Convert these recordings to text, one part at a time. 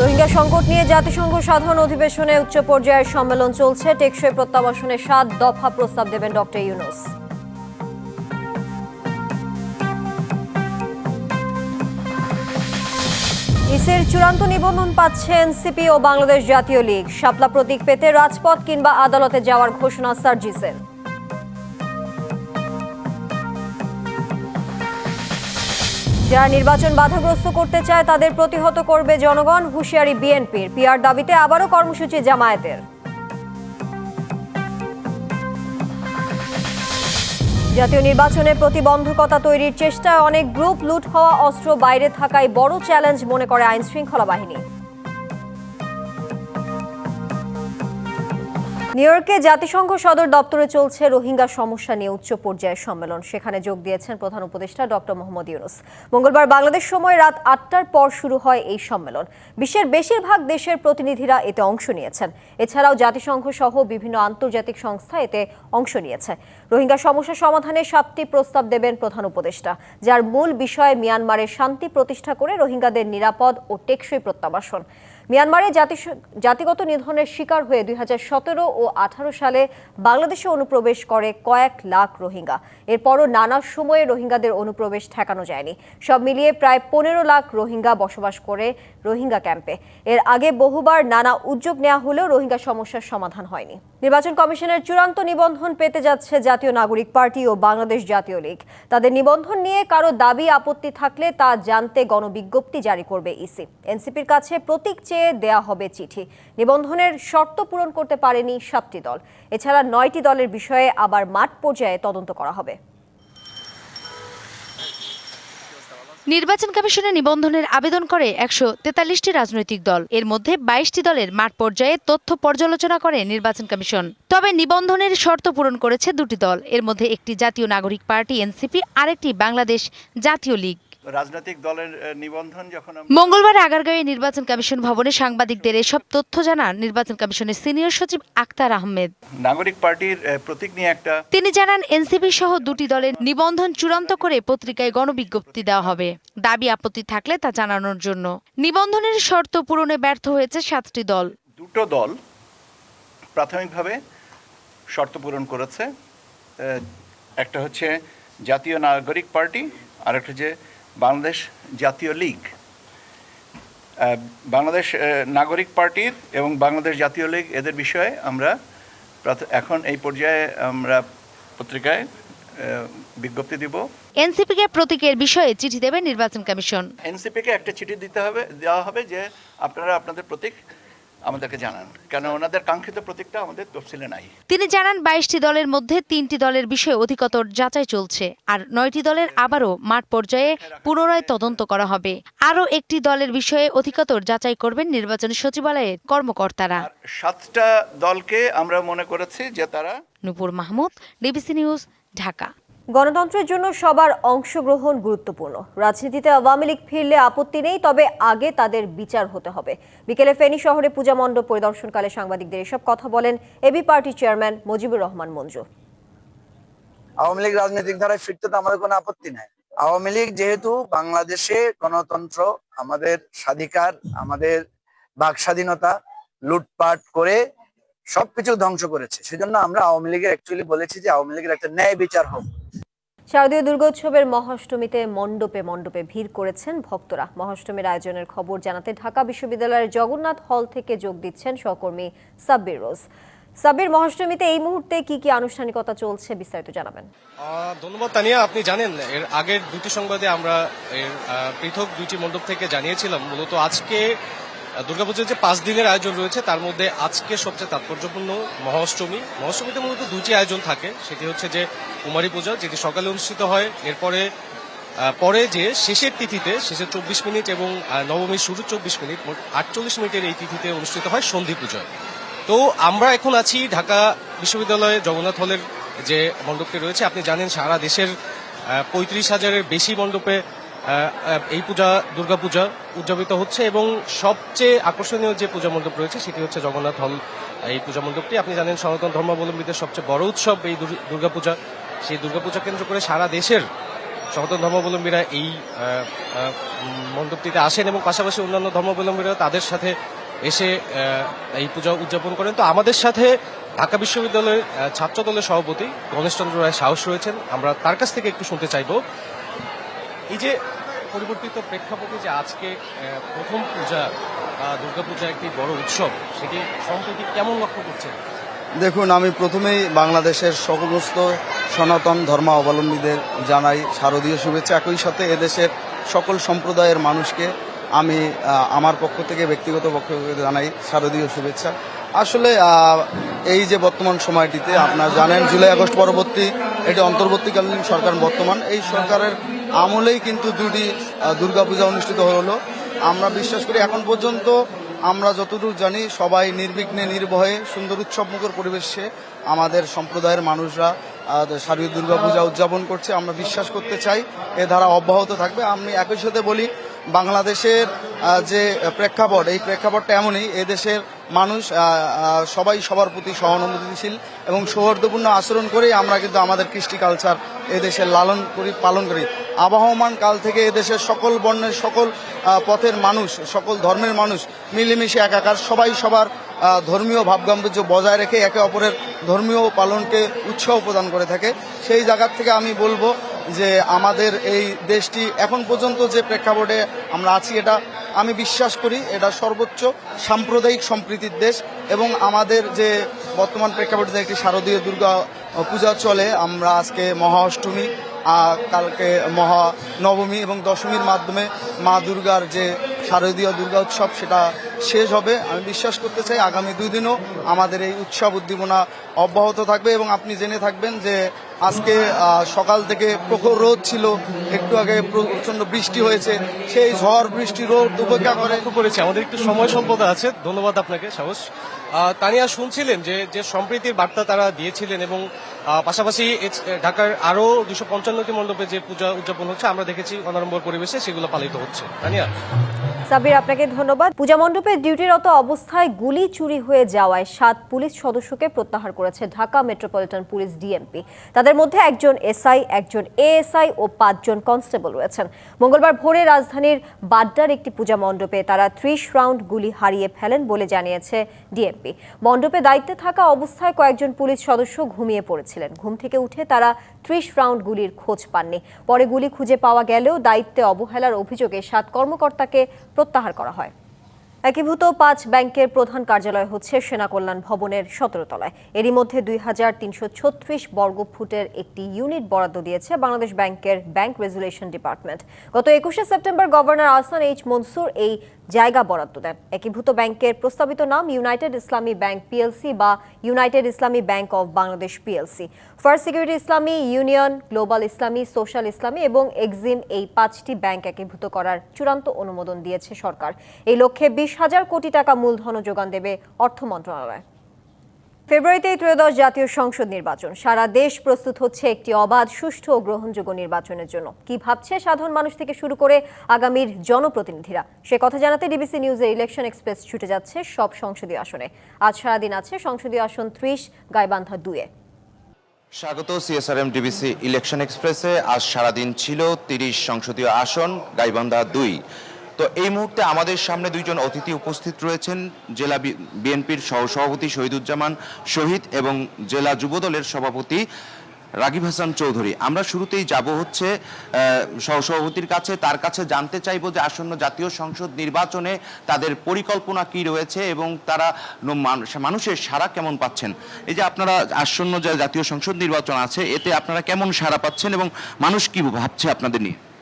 রোহিঙ্গা সংকট নিয়ে জাতিসংঘ সাধারণ অধিবেশনে উচ্চ পর্যায়ের সম্মেলন চলছে। টেকসই প্রত্যাবাসনে সাত দফা প্রস্তাব দেবেন ডক্টর ইউনুস। ইসের চূড়ান্ত নিবন্ধন পাচ্ছে এনসিপি ও বাংলাদেশ জাতীয় লীগ। শাপলা প্রতীক পেতে রাজপথ কিংবা আদালতে যাওয়ার ঘোষণা সার্জিসের। যারা নির্বাচন বাধাগ্রস্ত করতে চায়, তাদের প্রতিহত করবে জনগণ, হুঁশিয়ারি বিএনপির। পিআর দাবিতে আবারও কর্মসূচি জামায়াতের। জাতীয় নির্বাচনে প্রতিবন্ধকতা তৈরির চেষ্টায় অনেক গ্রুপ লুট হওয়া অস্ত্র বাইরে থাকায় বড় চ্যালেঞ্জ মনে করে আইনশৃঙ্খলা বাহিনী। নিউ ইয়র্কে জাতিসংঘ সদর দপ্তরে চলছে রোহিঙ্গা সমস্যা নিয়ে উচ্চ পর্যায়ের সম্মেলন। সেখানে যোগ দিয়েছেন প্রধান উপদেষ্টা ডক্টর মোহাম্মদ ইউনুস। মঙ্গলবার বাংলাদেশ সময় রাত আটটার পর শুরু হয় এই সম্মেলন। বিশ্বের বেশিরভাগ দেশের প্রতিনিধিরা এতে অংশ নিয়েছেন। এছাড়াও জাতিসংঘ সহ বিভিন্ন আন্তর্জাতিক সংস্থা এতে অংশ নিয়েছে। রোহিঙ্গা সমস্যা সমাধানে সাতটি প্রস্তাব দেবেন প্রধান উপদেষ্টা, যার মূল বিষয় মিয়ানমারের শান্তি প্রতিষ্ঠা করে রোহিঙ্গাদের নিরাপদ ও টেকসই প্রত্যাবাসন। মিয়ানমারে জাতিগত নিধনের শিকার হয়ে দুই হাজার সতেরো ও আঠারো সালে বাংলাদেশে অনুপ্রবেশ করে কয়েক লাখ রোহিঙ্গা। এরপরও নানা সময়ে রোহিঙ্গাদের অনুপ্রবেশ ঠেকানো যায়নি। সব মিলিয়ে প্রায় পনেরো লাখ রোহিঙ্গা বসবাস করে রোহিঙ্গা ক্যাম্পে। এর আগে বহুবার নানা উদ্যোগ নেওয়া হলেও রোহিঙ্গা সমস্যার সমাধান হয়নি। নির্বাচন কমিশনের চূড়ান্ত নিবন্ধন পেতে যাচ্ছে জাতীয় নাগরিক পার্টি ও বাংলাদেশ জাতীয় লীগ। তাদের নিবন্ধন নিয়ে কারও দাবি, আপত্তি থাকলে তা জানতে গণবিজ্ঞপ্তি জারি করবে ইসি। এনসিপির কাছে প্রতীক চেয়ে দেয়া হবে চিঠি। নিবন্ধনের শর্ত পূরণ করতে পারেনি সাতটি দল। এছাড়া নয়টি দলের বিষয়ে আবার মাঠ পর্যায়ে তদন্ত করা হবে। নির্বাচন কমিশনে নিবন্ধনের আবেদন করে একশো তেতাল্লিশটি রাজনৈতিক দল। এর মধ্যে বাইশটি দলের মাঠ পর্যায়ে তথ্য পর্যালোচনা করে নির্বাচন কমিশন। তবে নিবন্ধনের শর্ত পূরণ করেছে দুটি দল। এর মধ্যে একটি জাতীয় নাগরিক পার্টি, এনসিপি, আরেকটি বাংলাদেশ জাতীয় লীগ। রাজনৈতিক দলের নিবন্ধন যখন মঙ্গলবার আগারগাঁওয়ে নির্বাচন কমিশন ভবনে সাংবাদিকদের এসব তথ্য জানান নির্বাচন কমিশনের সিনিয়র সচিব আক্তার আহমেদ। নাগরিক পার্টির প্রতীক নিয়ে একটা তিনি জানান এনসিপি সহ দুটি দলের নিবন্ধন চূড়ান্ত করে পত্রিকায় গণবিজ্ঞপ্তি দেওয়া হবে। দাবি আপত্তি থাকলে তা জানানোর জন্য। নিবন্ধনের শর্ত পূরণে ব্যর্থ হয়েছে সাতটি দল। দুটো দল প্রাথমিকভাবে শর্ত পূরণ করেছে। একটা হচ্ছে জাতীয় নাগরিক পার্টি আর একটা হচ্ছে বাংলাদেশ জাতীয় লীগ। বাংলাদেশ নাগরিক পার্টির এবং বাংলাদেশ জাতীয় লীগ এদের বিষয়ে আমরা এখন এই পর্যায়ে আমরা পত্রিকায় বিজ্ঞপ্তি দিব। এনসিপিকে প্রতীকের বিষয়ে চিঠি দেবে নির্বাচন কমিশন। এনসিপিকে একটা চিঠি দিতে হবে দেওয়া হবে যে আপনারা আপনাদের প্রতীক আমাদেরকে জানান। কেন ওনাদের কাঙ্ক্ষিত প্রতীকটা আমাদের তফসিলে নাই। তিনি জানান বাইশটি দলের মধ্যে তিনটি দলের বিষয়ে অধিকতর যাচাই চলছে আর নয়টি দলের আবারও মাঠ পর্যায়ে পুনরায় তদন্ত করা হবে। আরও একটি দলের বিষয়ে অধিকতর যাচাই করবেন নির্বাচন সচিবালয়ের কর্মকর্তারা। সাতটা দলকে আমরা মনে করেছি যে তারা নুপুর মাহমুদ ডিবিসি নিউজ ঢাকা। গণতন্ত্রের জন্য সবার অংশগ্রহণ গুরুত্বপূর্ণ। রাজনীতিতে আওয়ামী লীগ ফিরলে আপত্তি নেই, তবে আগে তাদের বিচার হতে হবে। বিকেলে ফেনী শহরে পূজা মণ্ডপ পরিদর্শনকালে সাংবাদিকদের এসব কথা বলেন AB party chairman Mujibur Rahman Manju. Awami League রাজনৈতিক ধারায় ফিরতে তো আমাদের কোনো আপত্তি নাই। আওয়ামী লীগ যেহেতু বাংলাদেশে গণতন্ত্র, আমাদের স্বাধিকার, আমাদের বাক স্বাধীনতা লুটপাট করে সবকিছু ধ্বংস করেছে। সেজন্য আমরা আওয়ামী লীগের অ্যাকচুয়ালি বলেছি যে আওয়ামী লীগের একটা ন্যায় বিচার হোক। শারদীয় দুর্গোৎসবের মহাষ্টমীতে মণ্ডপে মণ্ডপে ভিড় করেছেন ভক্তরা। মহাষ্টমীর আয়োজনের খবর জানাতে ঢাকা বিশ্ববিদ্যালয়ের জগন্নাথ হল থেকে যোগ দিচ্ছেন সহকর্মী সাব্বির রোজ। সাব্বির, মহাষ্টমীতে এই মুহূর্তে কি কি আনুষ্ঠানিকতা চলছে বিস্তারিত জানাবেন। ধন্যবাদ তানিয়া, আপনি জানেন, এর আগের দুটি সংবাদে আমরা এর পৃথক দুইটি মণ্ডপ থেকে জানিয়েছিলাম। মূলত আজকে দুর্গাপুজোর যে পাঁচ দিনের আয়োজন রয়েছে, তার মধ্যে আজকে সবচেয়ে তাৎপর্যপূর্ণ মহাষ্টমী। মহাষ্টমীতে মূলত দুটি আয়োজন থাকে। সেটি হচ্ছে যে কুমারী পূজা, যেটি সকালে অনুষ্ঠিত হয়। এরপরে পরে যে শেষের তিথিতে, শেষের চব্বিশ মিনিট এবং নবমীর শুরুর চব্বিশ মিনিট, মোট আটচল্লিশ মিনিটের এই তিথিতে অনুষ্ঠিত হয় সন্ধি পূজা। তো আমরা এখন আছি ঢাকা বিশ্ববিদ্যালয়ে জগন্নাথ হলের যে মণ্ডপটি রয়েছে। আপনি জানেন সারা দেশের পঁয়ত্রিশ হাজারের বেশি মণ্ডপে এই পূজা দুর্গাপূজা উদযাপিত হচ্ছে এবং সবচেয়ে আকর্ষণীয় যে পূজা মণ্ডপ রয়েছে সেটি হচ্ছে জগন্নাথ হল। এই পূজা মণ্ডপটি, আপনি জানেন, সনাতন ধর্মাবলম্বীদের সবচেয়ে বড় উৎসব এই দুর- দুর্গাপূজা সেই দুর্গাপূজা কেন্দ্র করে সারা দেশের সনাতন ধর্মাবলম্বীরা এই মণ্ডপটিতে আসেন এবং পাশাপাশি অন্যান্য ধর্মাবলম্বীরা তাদের সাথে এসে এই পূজা উদযাপন করেন। তো আমাদের সাথে ঢাকা বিশ্ববিদ্যালয়ের ছাত্র দলের সভাপতি গণেশচন্দ্র রায় সাহস রয়েছেন। আমরা তার কাছ থেকে একটু শুনতে চাইব। এই যে পরিবর্তিত প্রেক্ষাপটে যে আজকে প্রথম পূজা দুর্গাপূজা একটি বড় উৎসব, সেটি সম্প্রতি কেমন লক্ষ্য করছেন? দেখুন, আমি প্রথমেই বাংলাদেশের সমস্ত সনাতন ধর্মাবলম্বীদের জানাই শারদীয় শুভেচ্ছা। একই সাথে এদেশের সকল সম্প্রদায়ের মানুষকে আমি আমার পক্ষ থেকে, ব্যক্তিগত পক্ষ থেকে জানাই শারদীয় শুভেচ্ছা। আসলে এই যে বর্তমান সময়টিতে, আপনারা জানেন, জুলাই আগস্ট পরবর্তী, এটি অন্তর্বর্তীকালীন সরকার বর্তমান। এই সরকারের আমলেই কিন্তু দুটি দুর্গাপূজা অনুষ্ঠিত হলো। আমরা বিশ্বাস করি এখন পর্যন্ত আমরা যতদূর জানি সবাই নির্বিঘ্নে, নির্ভয়ে সুন্দর উৎসবমুখর পরিবেশে আমাদের সম্প্রদায়ের মানুষরা শারদীয় দুর্গাপূজা উদযাপন করছে। আমরা বিশ্বাস করতে চাই এ ধারা অব্যাহত থাকবে। আমি একই সাথে বলি, বাংলাদেশের যে প্রেক্ষাপট, এই প্রেক্ষাপটটা এমনই এদেশের মানুষ সবাই সবার প্রতি সহানুভূতিশীল এবং সৌহার্দ্যপূর্ণ আচরণ করেই আমরা কিন্তু আমাদের কৃষ্টি কালচার এদেশের লালন করি, পালন করি। আবহমান কাল থেকে এদেশের সকল বর্ণের সকল পথের মানুষ, সকল ধর্মের মানুষ মিলেমিশে একাকার, সবাই সবার ধর্মীয় ভাবগাম্ভীর্য বজায় রেখে একে অপরের ধর্মীয় পালনকে উৎসাহ প্রদান করে থাকে। সেই জায়গার থেকে আমি বলব যে আমাদের এই দেশটি এখন পর্যন্ত যে প্রেক্ষাপটে আমরা আছি, এটা আমি বিশ্বাস করি এটা সর্বোচ্চ সাম্প্রদায়িক সম্প্রীতির দেশ এবং আমাদের যে বর্তমান প্রেক্ষাপটে একটি শারদীয় দুর্গা পূজা চলে, আমরা আজকে মহা অষ্টমী কালকে মহা নবমী এবং দশমীর মাধ্যমে মা দুর্গার যে শারদীয় দুর্গা উৎসব সেটা শেষ হবে। আমি বিশ্বাস করতে চাই আগামী দুই দিনও আমাদের এই উৎসব উদ্দীপনা অব্যাহত থাকবে এবং আপনি জেনে থাকবেন যে আজকে সকাল থেকে প্রখর রোদ ছিল, একটু আগে প্রচণ্ড বৃষ্টি হয়েছে, সেই ঝড় বৃষ্টি রোদ উপেক্ষা করে করেছে, আমাদের একটু সময় সম্পদ আছে। ধন্যবাদ আপনাকে, সাহস। তানিয়া, শুনছিলেন যে যে সম্প্রীতির বার্তা তারা দিয়েছিলেন এবং পাশাপাশি ঢাকার আরও দুশো পঞ্চান্নটি মণ্ডপে যে পূজা উদযাপন হচ্ছে, আমরা দেখেছি অনারম্বর পরিবেশে সেগুলো পালিত হচ্ছে। তানিয়া? সাবির আপনাকে ধন্যবাদ। পূজা মণ্ডপে ডিউটিরত অবস্থায় গুলি চুরি হয়ে যাওয়ায় সাত পুলিশ সদস্যকে প্রত্যাহার করেছে ঢাকা মেট্রোপলিটন পুলিশ ডিএমপি। তাদের মধ্যে একজন এসআই, একজন এএসআই ও পাঁচজন কনস্টেবল রয়েছেন। মঙ্গলবার ভোরে রাজধানীর বাড্ডার একটি পূজা মণ্ডপে তারা ত্রিশ রাউন্ড গুলি হারিয়ে ফেলেন বলে জানিয়েছে ডিএমপি। মণ্ডপে দায়িত্বে থাকা অবস্থায় কয়েকজন পুলিশ সদস্য ঘুমিয়ে পড়েছিলেন। ঘুম থেকে উঠে তারা ত্রিশ রাউন্ড গুলির খোঁজ পাননি। পরে গুলি খুঁজে পাওয়া গেলেও দায়িত্বে অবহেলার অভিযোগে সাত কর্মকর্তাকে প্রত্যাহার করা হয়। একীভূত পাঁচ ব্যাংকের প্রধান কার্যালয় হচ্ছে সেনা কল্যাণ ভবনের সতেরো তলায়। এরই মধ্যে দুই হাজার তিনশো ছত্রিশ বর্গ ফুটের একটি ইউনিট বরাদ্দ দিয়েছে বাংলাদেশ ব্যাংকের ব্যাংক রেজুলেশন ডিপার্টমেন্ট। গত একুশে September governor Ahsan H Mansur এই জায়গা বরাদ্দ দেন। একীভূত ব্যাংকের প্রস্তাবিত নাম ইউনাইটেড ইসলামী ব্যাংক পিএলসি বা United Islami Bank of Bangladesh PLC. First Security Islami, Union, Global Islami, Social Islami এবং এক্সিম এই পাঁচটি ব্যাংক একীভূত করার চূড়ান্ত অনুমোদন দিয়েছে সরকার। এই লক্ষ্যে বিশ হাজার কোটি টাকা মূলধন যোগান দেবে অর্থ মন্ত্রণালয়। ফেব্রুয়ারিতে ত্রয়োদশ জাতীয় সংসদ নির্বাচন। সারা দেশ প্রস্তুত হচ্ছে একটি অবাধ, সুষ্ঠু ও গ্রহণযোগ্য নির্বাচনের জন্য। কি ভাবছে সাধারণ মানুষ থেকে শুরু করে আগামীর জনপ্রতিনিধিরা? সে কথা জানাতে ডিবিসি নিউজের ইলেকশন এক্সপ্রেস ছুটে যাচ্ছে সব সংসদীয় আসনে। আজ সারাদিন আছে সংসদীয় আসন ত্রিশ, গাইবান্ধা দুয়ে স্বাগত সিএসআরএম ডিবিসি ইলেকশন এক্সপ্রেসে। আজ সারাদিন ছিল তিরিশ সংসদীয় আসন, গাইবান্ধা দুই। তো এই মুহূর্তে আমাদের সামনে দুইজন অতিথি উপস্থিত রয়েছেন। জেলা বিএনপির সহসভাপতি শহীদুজ্জামান শহীদ এবং জেলা যুবদলের সভাপতি রাগিব হাসান চৌধুরী। আমরা শুরুতেই যাব হচ্ছে সহসভাপতির কাছে। তার কাছে জানতে চাইব যে আসন্ন জাতীয় সংসদ নির্বাচনে তাদের পরিকল্পনা কি রয়েছে এবং তারা মানুষ- মানুষের সাড়া কেমন পাচ্ছেন? এই যে আপনারা আসন্ন যে জাতীয় সংসদ নির্বাচন আছে, এতে আপনারা কেমন সাড়া পাচ্ছেন এবং মানুষ কি ভাবছে আপনাদের নিয়ে?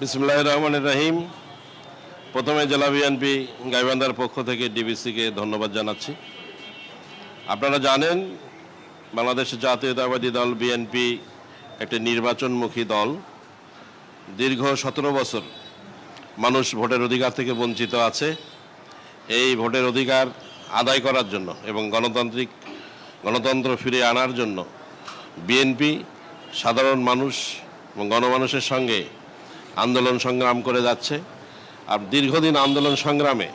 বিসমুল্লাহ রহমান রহিম। প্রথমে জেলা বিএনপি গাইবান্ধার পক্ষ থেকে ডিবিসিকে ধন্যবাদ জানাচ্ছি। আপনারা জানেন, বাংলাদেশ জাতীয়তাবাদী দল বিএনপি একটি নির্বাচনমুখী দল। দীর্ঘ সতেরো বছর মানুষ ভোটের অধিকার থেকে বঞ্চিত আছে। এই ভোটের অধিকার আদায় করার জন্য এবং গণতান্ত্রিক, গণতন্ত্র ফিরে আনার জন্য বিএনপি সাধারণ মানুষ এবং গণমানুষের সঙ্গে আন্দোলন সংগ্রাম করে যাচ্ছে। আর দীর্ঘদিন আন্দোলন সংগ্রামে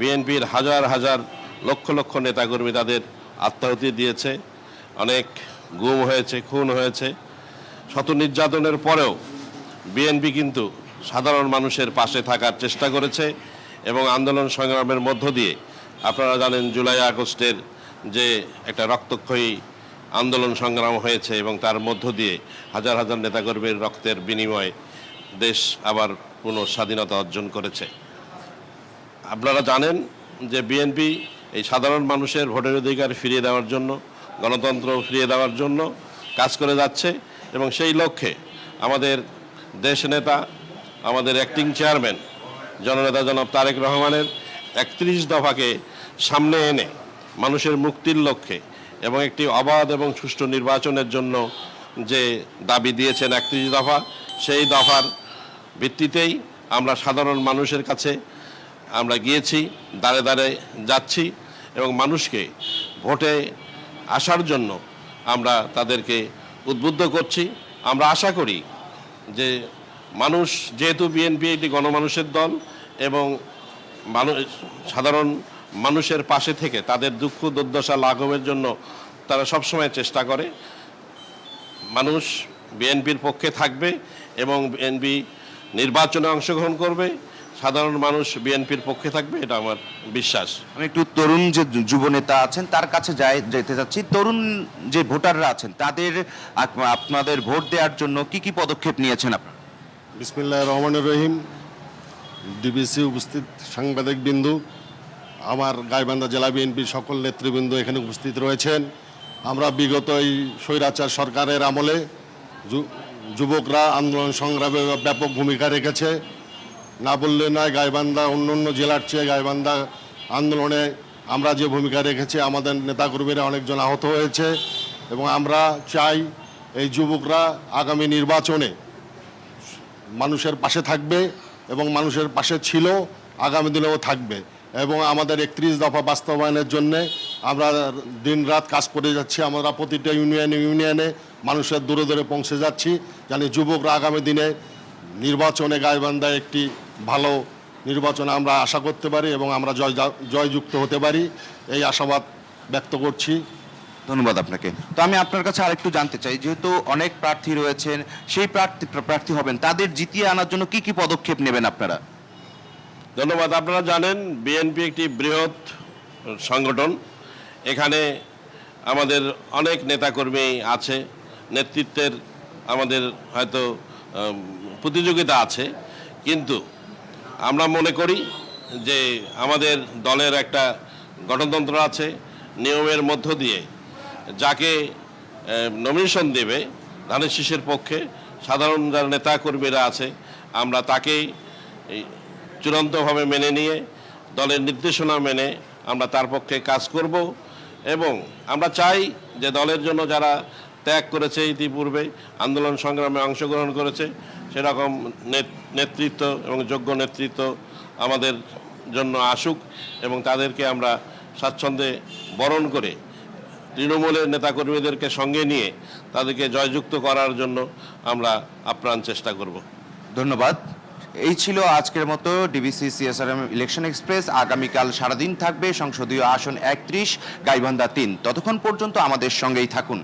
বিএনপির হাজার হাজার লক্ষ লক্ষ নেতাকর্মী তাদের আত্মাহুতি দিয়েছে। অনেক গুম হয়েছে, খুন হয়েছে। শত নির্যাতনের পরেও বিএনপি কিন্তু সাধারণ মানুষের পাশে থাকার চেষ্টা করেছে এবং আন্দোলন সংগ্রামের মধ্য দিয়ে আপনারা জানেন জুলাই আগস্টের যে একটা রক্তক্ষয়ী আন্দোলন সংগ্রাম হয়েছে এবং তার মধ্য দিয়ে হাজার হাজার নেতাকর্মীর রক্তের বিনিময়ে দেশ আবার পুনঃ স্বাধীনতা অর্জন করেছে। আপনারা জানেন যে বিএনপি এই সাধারণ মানুষের ভোটের অধিকার ফিরিয়ে দেওয়ার জন্য গণতন্ত্র ফিরিয়ে দেওয়ার জন্য কাজ করে যাচ্ছে এবং সেই লক্ষ্যে আমাদের দেশ নেতা, আমাদের অ্যাক্টিং চেয়ারম্যান জননেতা জনাব তারেক রহমানের একত্রিশ দফাকে সামনে এনে মানুষের মুক্তির লক্ষ্যে এবং একটি অবাধ এবং সুষ্ঠু নির্বাচনের জন্য যে দাবি দিয়েছেন একত্রিশ দফা সেই দফার ভিত্তিতেই আমরা সাধারণ মানুষের কাছে আমরা গিয়েছি দাঁড়ে দাঁড়ে যাচ্ছি এবং মানুষকে ভোটে আসার জন্য আমরা তাদেরকে উদ্বুদ্ধ করছি। আমরা আশা করি যে মানুষ, যেহেতু বিএনপি একটি গণমানুষের দল এবং মানুষ, সাধারণ মানুষের পাশে থেকে তাদের দুঃখ দুর্দশা লাঘবের জন্য তারা সবসময় চেষ্টা করে। মানুষ বিএনপির পক্ষে থাকবে এবং বিএনপি নির্বাচনে অংশগ্রহণ করবে। সাধারণ মানুষ বিএনপির পক্ষে থাকবে এটা আমার বিশ্বাস। আমি একটু তরুণ যে যুব নেতা আছেন তার কাছে যাই যেতে চাচ্ছি। তরুণ যে ভোটাররা আছেন তাদের আপনাদের ভোট দেওয়ার জন্য কি কি পদক্ষেপ নিয়েছেন আপনারা? বিসমিল্লাহ রহমান রহিম। ডিবিসি উপস্থিত সাংবাদিক বিন্দু। আমার গাইবান্ধা জেলা বিএনপির সকল নেতৃবৃন্দ এখানে উপস্থিত রয়েছেন। আমরা বিগত এই স্বৈরাচার সরকারের আমলে যুবকরা আন্দোলন সংগ্রামে ব্যাপক ভূমিকা রেখেছে। না বললে নয়, গাইবান্ধা, অন্য অন্য জেলার চেয়ে গাইবান্ধা আন্দোলনে আমরা যে ভূমিকা রেখেছি, আমাদের নেতাকর্মীরা অনেকজন আহত হয়েছে এবং আমরা চাই এই যুবকরা আগামী নির্বাচনে মানুষের পাশে থাকবে এবং মানুষের পাশে ছিল, আগামী দিনেও থাকবে এবং আমাদের একত্রিশ দফা বাস্তবায়নের জন্য আমরা দিনরাত কাজ করে যাচ্ছি আমরা প্রতিটা ইউনিয়নে ইউনিয়নে মানুষের দূরে দূরে পৌঁছে যাচ্ছি। জানি যুবকরা আগামী দিনে নির্বাচনে গাইবান্ধায় একটি ভালো নির্বাচন আমরা আশা করতে পারি এবং আমরা জয় জয়যুক্ত হতে পারি এই আশাবাদ ব্যক্ত করছি। ধন্যবাদ আপনাকে। তো আমি আপনার কাছে আরেকটু জানতে চাই যেহেতু অনেক প্রার্থী রয়েছেন সেই প্রার্থী প্রার্থী হবেন তাদের জিতিয়ে আনার জন্য কি কি পদক্ষেপ নেবেন আপনারা? ধন্যবাদ। আপনারা জানেন বিএনপি একটি বৃহৎ সংগঠন। এখানে আমাদের অনেক নেতাকর্মী আছে, নেতৃত্বের আমাদের হয়তো প্রতিযোগিতা আছে, কিন্তু আমরা মনে করি যে আমাদের দলের একটা গণতন্ত্র আছে, নিয়মের মধ্য দিয়ে যাকে নমিনেশন দেবে ধানের শীষের পক্ষে, সাধারণ যারা নেতাকর্মীরা আছে, আমরা তাকেই চূড়ান্তভাবে মেনে নিয়ে, দলের নির্দেশনা মেনে আমরা তার পক্ষে কাজ করব। এবং আমরা চাই যে দলের জন্য যারা ত্যাগ করেছে ইতিপূর্বে, আন্দোলন সংগ্রামে অংশগ্রহণ করেছে, সেরকম নেত- নেতৃত্ব এবং যোগ্য নেতৃত্ব আমাদের জন্য আসুক এবং তাদেরকে আমরা স্বাচ্ছন্দ্যে বরণ করে তৃণমূলের নেতাকর্মীদেরকে সঙ্গে নিয়ে তাদেরকে জয়যুক্ত করার জন্য আমরা আপ্রাণ চেষ্টা করব। ধন্যবাদ। এই ছিল আজকের মতো ডিবিসি সিএসআরএম ইলেকশন এক্সপ্রেস। আগামীকাল সারাদিন থাকবে সংসদীয় আসন একত্রিশ, গাইবান্ধা তিন। ততক্ষণ পর্যন্ত আমাদের সঙ্গেই থাকুন।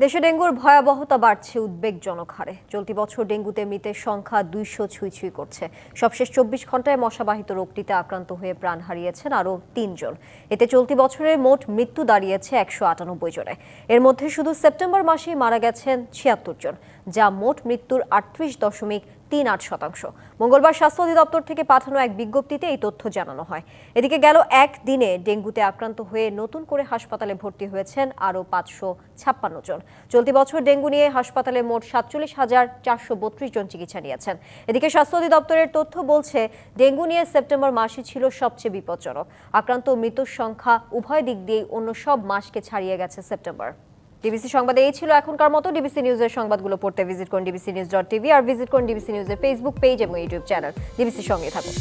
দেশে ডেঙ্গুর ভয়াবহতা বাড়ছে উদ্বেগজনক হারে। চলতি বছর ডেঙ্গুতে মৃতের সংখ্যা দুইশো ছুঁই ছুঁই করছে। সবশেষ চব্বিশ ঘন্টায় মশাবাহিত রোগটিতে আক্রান্ত হয়ে প্রাণ হারিয়েছেন আরও তিনজন। এতে চলতি বছরের মোট মৃত্যু দাঁড়িয়েছে একশো আটানব্বই জনে। এর মধ্যে শুধু সেপ্টেম্বর মাসেই মারা গেছেন ছিয়াত্তর জন, যা মোট মৃত্যুর আটত্রিশ দশমিক তিন আট শতাংশ। মঙ্গলবার স্বাস্থ্য অধিদপ্তর থেকে পাঠানো এক বিজ্ঞপ্তিতে এই তথ্য জানানো হয়। এদিকে গেল এক দিনে ডেঙ্গুতে আক্রান্ত হয়ে নতুন করে হাসপাতালে ভর্তি হয়েছেন আরও পাঁচশো ছাপ্পান্ন জন। চলতি বছর ডেঙ্গু নিয়ে হাসপাতালে মোট সাতচল্লিশ হাজার চারশো বত্রিশ জন চিকিৎসা নিয়েছেন। এদিকে স্বাস্থ্য অধিদপ্তরের তথ্য বলছে, ডেঙ্গু নিয়ে সেপ্টেম্বর মাসই ছিল সবচেয়ে বিপজ্জনক। আক্রান্ত মৃত্যুর সংখ্যা উভয় দিক দিয়েই অন্য সব মাসকে ছাড়িয়ে গেছে সেপ্টেম্বর। ডিবিসি সংবাদে এই ছিল এখনকার মতো। ডিবিসি নিউজের সংবাদগুলো পড়তে ভিজিট করুন ডিবিসি নিউজ ডট টিভি আর ভিজিট করুন ডিবিসি নিউজের ফেসবুক পেজ এবং ইউটিউব চ্যানেল ডিবিসির সঙ্গে থাকুন।